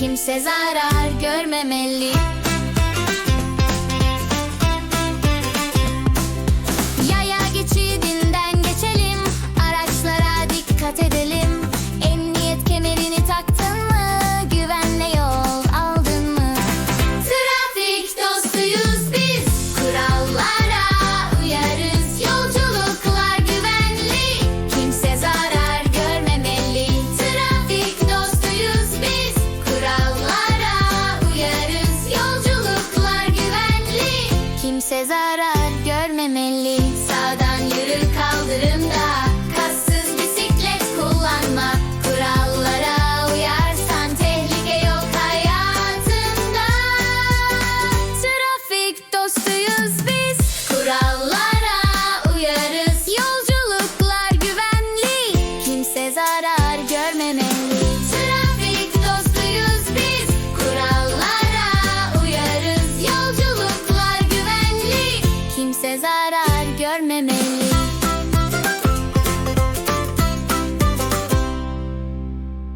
Kimse zarar görmemeli. Kimse zarar görmemeli. Sağdan yürü kaldırımda Kassız bisiklet kullanma. Kurallara uyarsan tehlike yok hayatında. Trafik dostuyuz biz. Kurallara uyarız. Yolculuklar güvenli. Kimse zarar görmemeli. görmemeli.